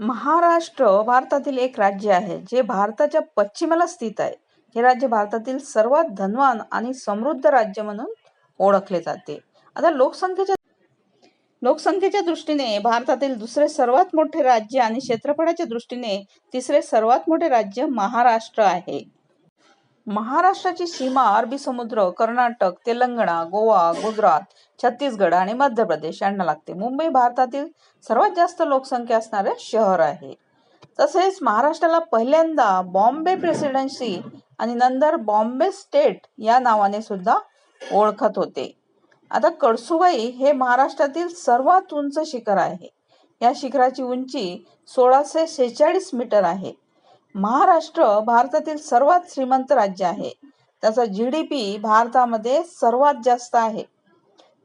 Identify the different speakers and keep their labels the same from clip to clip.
Speaker 1: महाराष्ट्र भारतातील एक राज्य आहे जे भारताच्या पश्चिमेला स्थित आहे. हे राज्य भारतातील सर्वात धनवान आणि समृद्ध राज्य म्हणून ओळखले जाते. आता लोकसंख्येच्या लोकसंख्येच्या दृष्टीने भारतातील दुसरे सर्वात मोठे राज्य आणि क्षेत्रफळाच्या दृष्टीने तिसरे सर्वात मोठे राज्य महाराष्ट्र आहे. महाराष्ट्राची सीमा अरबी समुद्र कर्नाटक तेलंगणा गोवा गुजरात छत्तीसगड आणि मध्य प्रदेश यांना लागते. मुंबई भारतातील सर्वात जास्त लोकसंख्या असणारे शहर आहे. तसेच महाराष्ट्राला पहिल्यांदा बॉम्बे प्रेसिडेन्सी आणि नंतर बॉम्बे स्टेट या नावाने सुद्धा ओळखत होते. आता कळसुबाई हे महाराष्ट्रातील सर्वात उंच शिखर आहे. या शिखराची उंची सोळाशे सेहेचाळीस मीटर आहे. महाराष्ट्र भारतातील सर्वात श्रीमंत राज्य आहे. त्याचा जी डी पी भारतामध्ये सर्वात जास्त आहे.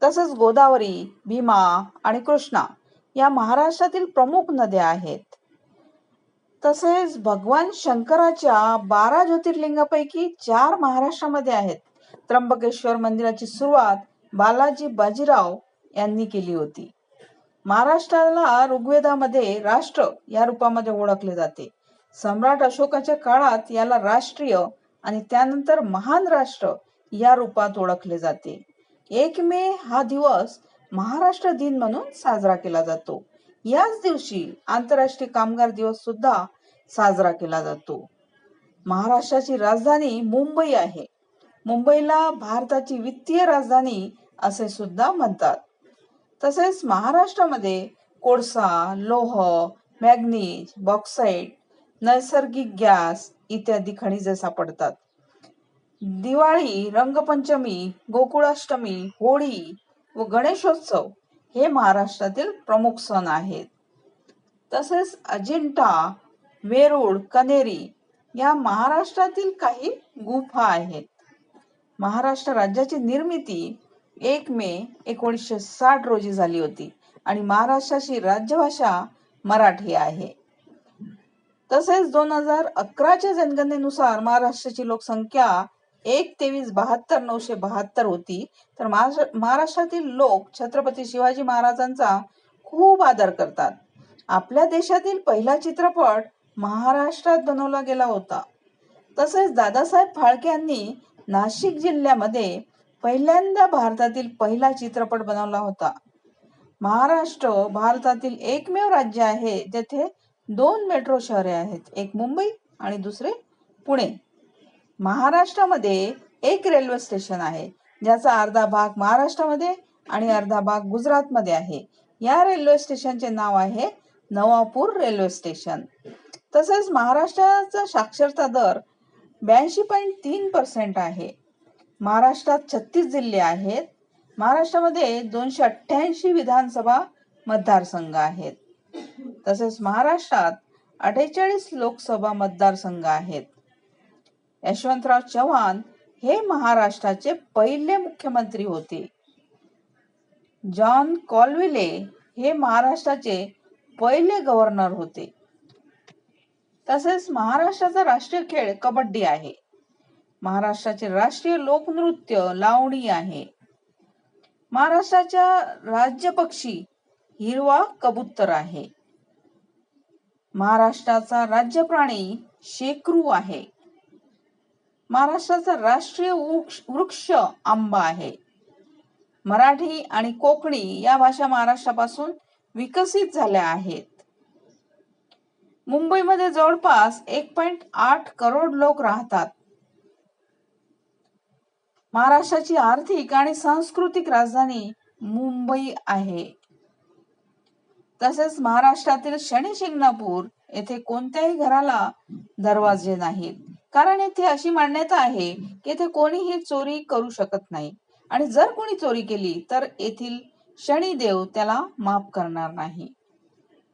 Speaker 1: तसेच गोदावरी भीमा आणि कृष्णा या महाराष्ट्रातील प्रमुख नद्या आहेत. तसेच भगवान शंकराच्या बारा ज्योतिर्लिंगापैकी चार महाराष्ट्रामध्ये आहेत. त्र्यंबकेश्वर मंदिराची सुरुवात बालाजी बाजीराव यांनी केली होती. महाराष्ट्राला ऋग्वेदामध्ये राष्ट्र या रूपामध्ये ओळखले जाते. सम्राट अशोकाच्या काळात याला राष्ट्रीय आणि त्यानंतर महान राष्ट्र या रूपात ओळखले जाते. एक मे हा दिवस महाराष्ट्र दिन म्हणून साजरा केला जातो. याच दिवशी आंतरराष्ट्रीय कामगार दिवस सुद्धा साजरा केला जातो. महाराष्ट्राची राजधानी मुंबई आहे. मुंबईला भारताची वित्तीय राजधानी असे सुद्धा म्हणतात. तसेच महाराष्ट्रामध्ये कोळसा लोह मॅग्नीज बॉक्साईट नैसर्गिक गॅस इत्यादी खनिजे सापडतात. दिवाळी रंगपंचमी गोकुळाष्टमी होळी व गणेशोत्सव हे महाराष्ट्रातील प्रमुख सण आहेत. तसेच अजिंठा वेरूळ कनेरी या महाराष्ट्रातील काही गुफा आहेत. महाराष्ट्र राज्याची निर्मिती एक मे एकोणीसशे साठ रोजी झाली होती आणि महाराष्ट्राची राज्यभाषा मराठी आहे. तसेच दोन हजार अकराच्या जनगणनेनुसार महाराष्ट्राची लोकसंख्या एक तेवीस बहात्तर नऊशे बहात्तर होती. तर महाराष्ट्रातील लोक छत्रपती शिवाजी महाराजांचा खूप आदर करतात. आपल्या देशातील पहिला चित्रपट महाराष्ट्रात बनवला गेला होता. तसेच दादासाहेब फाळके यांनी नाशिक जिल्ह्यामध्ये पहिल्यांदा भारतातील पहिला चित्रपट बनवला होता. महाराष्ट्र भारतातील एकमेव राज्य आहे जेथे दोन मेट्रो शहरे आहेत. एक मुंबई आणि दुसरे पुणे. महाराष्ट्रामध्ये एक रेल्वे स्टेशन आहे ज्याचा अर्धा भाग महाराष्ट्रामध्ये आणि अर्धा भाग गुजरातमध्ये आहे. या रेल्वे स्टेशनचे नाव आहे नवापूर रेल्वे स्टेशन. तसेच महाराष्ट्राचा साक्षरता दर ब्याऐंशी पॉईंट तीन पर्सेंट आहे. महाराष्ट्रात छत्तीस जिल्हे आहेत. महाराष्ट्रामध्ये दोनशे अठ्ठ्याऐंशी विधानसभा मतदारसंघ आहेत. तसेच महाराष्ट्रात अठ्ठेचाळीस लोकसभा मतदारसंघ आहेत. यशवंतराव चव्हाण हे महाराष्ट्राचे पहिले मुख्यमंत्री होते. जॉन कॉलविले हे महाराष्ट्राचे पहिले गव्हर्नर होते. तसेच महाराष्ट्राचा राष्ट्रीय खेळ कबड्डी आहे. महाराष्ट्राचे राष्ट्रीय लोकनृत्य लावणी आहे. महाराष्ट्राच्या राज्य पक्षी हिरवा कबूतर आहे. महाराष्ट्राचा राज्य प्राणी शेकरू आहे. महाराष्ट्राचा राष्ट्रीय वृक्ष आंबा आहे. मराठी आणि कोकणी या भाषा महाराष्ट्रापासून विकसित झाल्या आहेत. मुंबईमध्ये जवळपास एक पॉइंट आठ करोड लोक राहतात. महाराष्ट्राची आर्थिक आणि सांस्कृतिक राजधानी मुंबई आहे. तसेच महाराष्ट्रातील शनी शिंगणापूर येथे कोणत्याही घराला दरवाजे नाहीत. कारण येथे अशी मान्यता आहे की येथे कोणीही चोरी करू शकत नाही. आणि जर कोणी चोरी केली तर येथील शनिदेव त्याला माफ करणार नाही.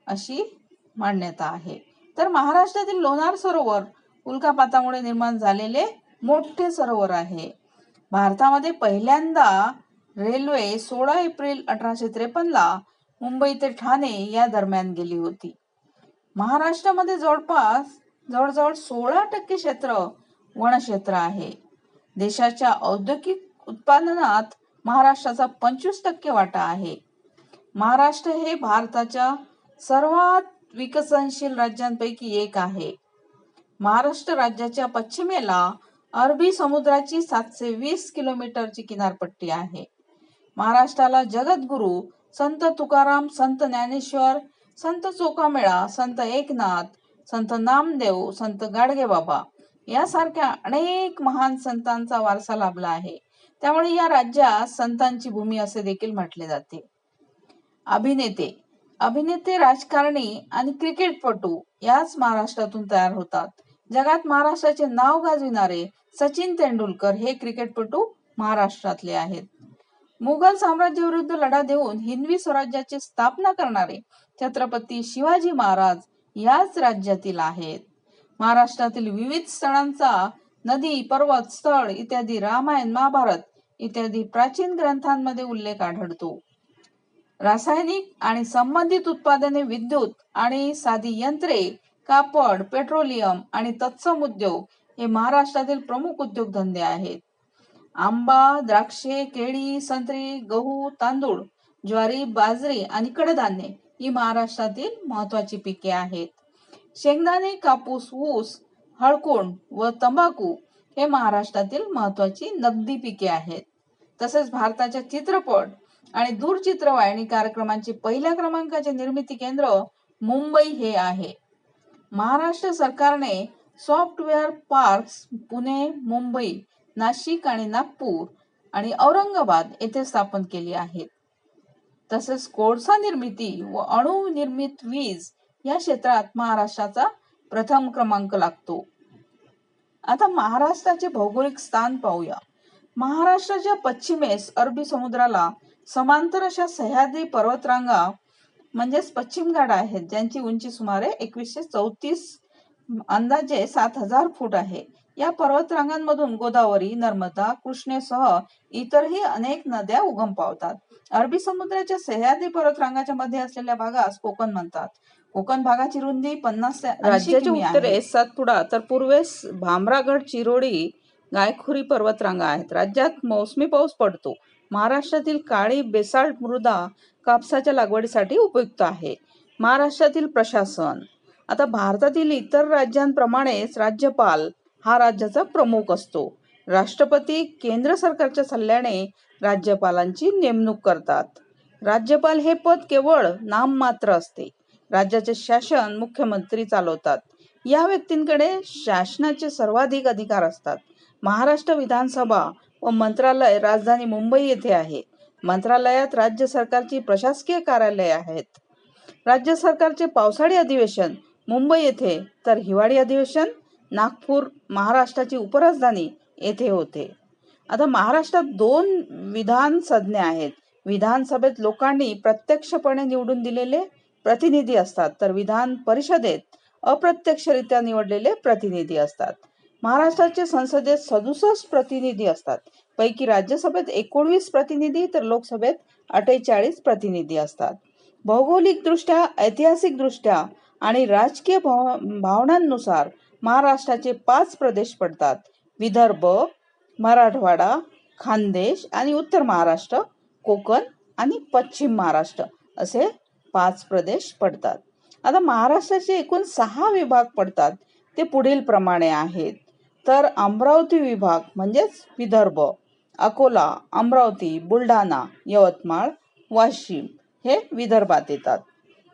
Speaker 1: अशी मान्यता आहे. तर महाराष्ट्रातील लोणार सरोवर उल्कापातामुळे निर्माण झालेले मोठे सरोवर आहे. भारतामध्ये पहिल्यांदा रेल्वे सोळा एप्रिल अठराशे त्रेपन्न ला मुंबई ते ठाणे या दरम्यान गेली होती. महाराष्ट्रामध्ये जवळपास जवळजवळ सोळा टक्के क्षेत्र वनक्षेत्र आहे. देशाच्या औद्योगिक उत्पादनात महाराष्ट्राचा पंचवीस टक्के वाटा आहे. महाराष्ट्र हे भारताच्या सर्वात विकसनशील राज्यांपैकी एक आहे. महाराष्ट्र राज्याच्या पश्चिमेला अरबी समुद्राची सातशे वीस किलोमीटरची किनारपट्टी आहे. महाराष्ट्राला जगद्गुरु संत तुकाराम संत ज्ञानेश्वर संत चोकामेळा संत एकनाथ संत नामदेव संत गाडगेबाबा यासारख्या अनेक महान संतांचा वारसा लाभला आहे. त्यामुळे या राज्यात संतांची भूमी असे देखील म्हटले जाते. अभिनेते. अभिनेते राजकारणी आणि क्रिकेटपटू याच महाराष्ट्रातून तयार होतात. जगात महाराष्ट्राचे नाव गाजविणारे सचिन तेंडुलकर हे क्रिकेटपटू महाराष्ट्रातले आहेत. मुघल साम्राज्याविरुद्ध लढा देऊन हिंदवी स्वराज्याची स्थापना करणारे छत्रपती शिवाजी महाराज याच राज्यातील आहेत. महाराष्ट्रातील विविध स्थळांचा नदी पर्वत स्थळ इत्यादी रामायण महाभारत इत्यादी प्राचीन ग्रंथांमध्ये उल्लेख आढळतो. रासायनिक आणि संबंधित उत्पादने विद्युत आणि साधी यंत्रे कापड पेट्रोलियम आणि तत्सम उद्योग हे महाराष्ट्रातील प्रमुख उद्योगधंदे आहेत. आंबा द्राक्षे केळी संत्री गहू तांदूळ ज्वारी बाजरी आणि कडधान्ये ही महाराष्ट्रातील महत्वाची पिके आहेत. शेंगदाणे कापूस ऊस हळकुंड व तंबाखू हे महाराष्ट्रातील महत्वाची नगदी पिके आहेत. तसेच भारताच्या चित्रपट आणि दूरचित्रवाहिनी कार्यक्रमांचे पहिल्या क्रमांकाचे निर्मिती केंद्र मुंबई हे आहे. महाराष्ट्र सरकारने सॉफ्टवेअर पार्क्स पुणे मुंबई नाशिक आणि नागपूर आणि औरंगाबाद येथे स्थापन केली आहेत. तसेच कोळसा निर्मिती व अणुनिर्मित वीज या क्षेत्रात महाराष्ट्राचा प्रथम क्रमांक लागतो. आता महाराष्ट्राचे भौगोलिक स्थान पाहूया. महाराष्ट्राच्या पश्चिमेस अरबी समुद्राला समांतर अशा सह्याद्री पर्वतरांगा म्हणजेच पश्चिम घाट आहेत ज्यांची उंची सुमारे एकवीसशे चौतीस अंदाजे सात हजार फूट आहे. या पर्वतरांगांमधून गोदावरी नर्मदा कृष्णेसह इतरही अनेक नद्या उगम पावतात. अरबी समुद्राच्या सह्याद्री पर्वतरांगाच्या मध्ये असलेल्या भागास कोकण म्हणतात. कोकण भागाची रुंदी पन्नास ते 80
Speaker 2: राज्याच्या. उत्तरेस सातपुडा तर पूर्वेस भामरागड चिरोडी गायखुरी पर्वतरांगा आहेत. राज्यात मोसमी पाऊस पडतो. महाराष्ट्रातील काळी बेसाल्ट मृदा कापसाच्या लागवडीसाठी उपयुक्त आहे. महाराष्ट्रातील प्रशासन. आता भारतातील इतर राज्यांप्रमाणेच राज्यपाल हा राज्याचा प्रमुख असतो. राष्ट्रपती केंद्र सरकारच्या सल्ल्याने राज्यपालांची नेमणूक करतात. राज्यपाल हे पद केवळ नाममात्र असते. राज्याचे शासन मुख्यमंत्री चालवतात. या व्यक्तींकडे शासनाचे सर्वाधिक अधिकार असतात. महाराष्ट्र विधानसभा व मंत्रालय राजधानी मुंबई येथे आहे. मंत्रालयात राज्य सरकारची प्रशासकीय कार्यालये आहेत. राज्य सरकारचे पावसाळी अधिवेशन मुंबई येथे तर हिवाळी अधिवेशन नागपूर महाराष्ट्राची उपराजधानी येथे होते. आता महाराष्ट्रात दोन विधान संज्ञा आहेत. विधानसभेत लोकांनी प्रत्यक्षपणे निवडून दिलेले प्रतिनिधी असतात तर विधान परिषदेत अप्रत्यक्षरित्या निवडलेले प्रतिनिधी असतात. महाराष्ट्राचे संसदेत सदुसष्ट प्रतिनिधी असतात. पैकी राज्यसभेत एकोणवीस प्रतिनिधी तर लोकसभेत अठ्ठेचाळीस प्रतिनिधी असतात. भौगोलिकदृष्ट्या ऐतिहासिकदृष्ट्या आणि राजकीय भाव भावनांनुसार महाराष्ट्राचे पाच प्रदेश पडतात. विदर्भ मराठवाडा खानदेश आणि उत्तर महाराष्ट्र कोकण आणि पश्चिम महाराष्ट्र असे पाच प्रदेश पडतात. आता महाराष्ट्राचे एकूण सहा विभाग पडतात. ते पुढील प्रमाणे आहेत. तर अमरावती विभाग म्हणजेच विदर्भ अकोला अमरावती बुलढाणा यवतमाळ वाशिम हे विदर्भात येतात.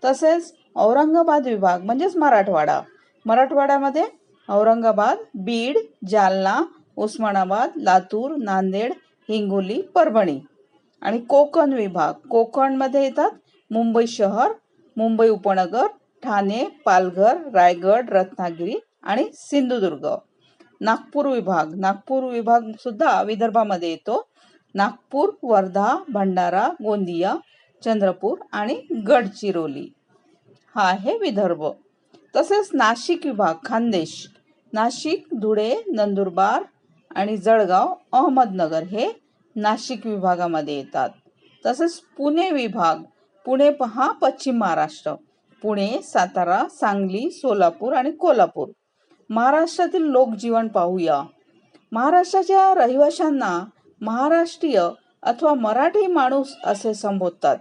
Speaker 2: तसेच औरंगाबाद विभाग म्हणजेच मराठवाडा. मराठवाड्यामध्ये औरंगाबाद बीड जालना उस्मानाबाद लातूर नांदेड हिंगोली परभणी. आणि कोकण विभाग. कोकणमध्ये येतात मुंबई शहर मुंबई उपनगर ठाणे पालघर रायगड रत्नागिरी आणि सिंधुदुर्ग. नागपूर विभाग. नागपूर विभाग सुद्धा विदर्भामध्ये येतो. नागपूर वर्धा भंडारा गोंदिया चंद्रपूर आणि गडचिरोली. हा आहे विदर्भ. तसेच नाशिक विभाग खानदेश नाशिक धुळे नंदुरबार आणि जळगाव अहमदनगर हे नाशिक विभागामध्ये येतात. तसेच पुणे विभाग पुणे पहा पश्चिम महाराष्ट्र पुणे सातारा सांगली सोलापूर आणि कोल्हापूर. महाराष्ट्रातील लोकजीवन पाहूया. महाराष्ट्राच्या रहिवाशांना महाराष्ट्रीय अथवा मराठी माणूस असे संबोधतात.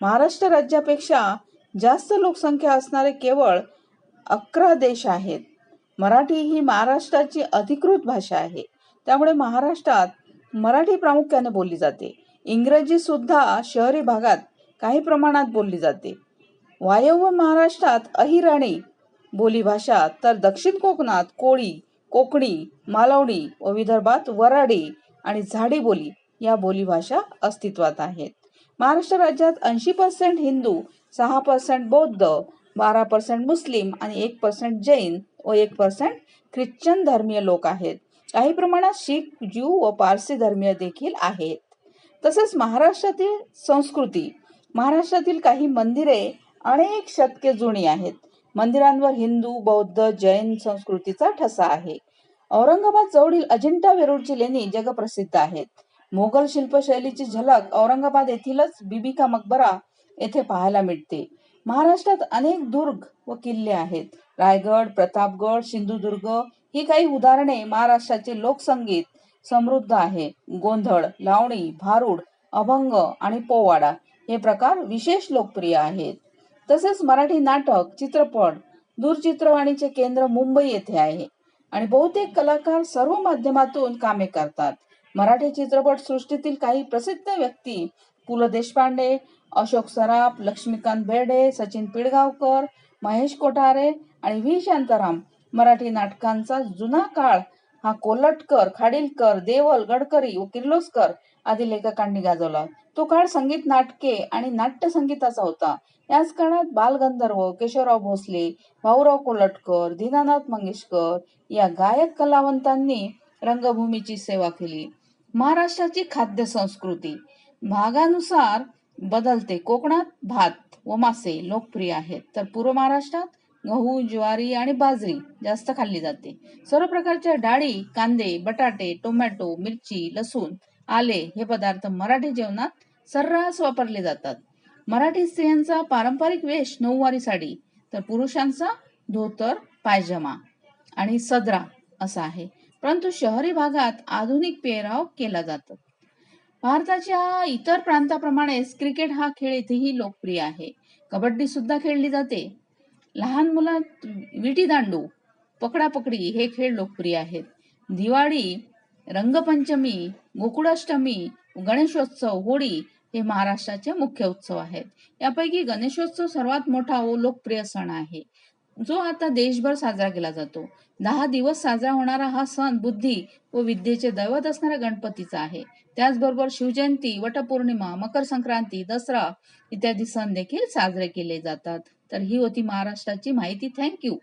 Speaker 2: महाराष्ट्र राज्यापेक्षा
Speaker 1: जास्त लोकसंख्या असणारे केवळ अकरा देश आहेत. मराठी ही महाराष्ट्राची अधिकृत भाषा आहे. त्यामुळे महाराष्ट्रात मराठी प्रामुख्याने बोलली जाते. इंग्रजी सुद्धा शहरी भागात काही प्रमाणात बोलली जाते. वायव्य महाराष्ट्रात अहिराणी बोलीभाषा तर दक्षिण कोकणात कोळी कोकणी मालवणी व विदर्भात वराडी आणि झाडी बोली या बोलीभाषा अस्तित्वात आहेत. महाराष्ट्र राज्यात ऐंशी पर्सेंट हिंदू सहा पर्सेंट बौद्ध बारा पर्सेंट मुस्लिम आणि एक पर्सेंट जैन व एक पर्सेंट ख्रिश्चन धर्मीय लोक आहेत. काही प्रमाणात शीख ज्यू व पारसी धर्मीय देखील आहेत. तसेच महाराष्ट्रातील संस्कृती महाराष्ट्रातील काही मंदिरे अनेक शतके जुनी आहेत. मंदिरांवर हिंदू बौद्ध जैन संस्कृतीचा ठसा आहे. औरंगाबाद जवळील अजिंठा वेरूळची लेणी जगप्रसिद्ध आहेत. मोगल शिल्पशैलीची झलक औरंगाबाद येथीलच बीबी का मकबरा येथे पाहायला मिळते. महाराष्ट्रात अनेक दुर्ग व किल्ले आहेत. रायगड प्रतापगड सिंधुदुर्ग ही काही उदाहरणे महाराष्ट्राचे लोकसंगीत समृद्ध आहे. गोंधळ लावणी भारुड अभंग आणि पोवाडा हे प्रकार विशेष लोकप्रिय आहेत. तसेच मराठी नाटक चित्रपट दूरचित्रवाणीचे केंद्र मुंबई येथे आहे. आणि बहुतेक कलाकार सर्व माध्यमातून कामे करतात. मराठी चित्रपट सृष्टीतील काही प्रसिद्ध व्यक्ती पु ल देशपांडे अशोक सराफ लक्ष्मीकांत बेर्डे सचिन पिळगावकर महेश कोठारे आणि व्ही शांताराम. मराठी नाटकांचा जुना काळ. हा कोल्हटकर खाडिलकर देवल गडकरी व किर्लोस्कर आदी लेखकांनी गाजवला. तो काळ संगीत नाटके आणि नाट्य संगीताचा होता. याच काळात बालगंधर्व केशवराव भोसले भाऊराव कोल्हटकर दीनानाथ मंगेशकर या गायक कलावंतांनी रंगभूमीची सेवा केली. महाराष्ट्राची खाद्य संस्कृती. भागानुसार बदलते. कोकणात भात व मासे लोकप्रिय आहेत. तर पूर्व महाराष्ट्रात गहू ज्वारी आणि बाजरी जास्त खाल्ली जाते. सर्व प्रकारच्या डाळी कांदे बटाटे टोमॅटो मिरची लसूण आले हे पदार्थ मराठी जेवणात सर्रास वापरले जातात. मराठी स्त्रियांचा पारंपरिक वेश नऊवारी साडी तर पुरुषांचा धोतर पायजमा आणि सदरा असा आहे. परंतु शहरी भागात आधुनिक पेहराव केला जातो. भारताच्या इतर प्रांताप्रमाणेच क्रिकेट हा खेळ इथेही लोकप्रिय आहे. कबड्डी सुद्धा खेळली जाते. लहान मुलात विटी दांडू पकडापकडी हे खेळ लोकप्रिय आहेत. दिवाळी रंगपंचमी गोकुळाष्टमी गणेशोत्सव होळी हे महाराष्ट्राचे मुख्य उत्सव आहेत. यापैकी गणेशोत्सव सर्वात मोठा व लोकप्रिय सण आहे. जो आता देशभर साजरा केला जातो. दहा दिवस साजरा होणारा हा सण बुद्धी व विद्येचे दैवत असणाऱ्या गणपतीचा आहे. त्याचबरोबर शिवजयंती वटपौर्णिमा मकर संक्रांती दसरा इत्यादी सण देखील साजरे केले जातात. तर ही होती महाराष्ट्राची माहिती. थँक्यू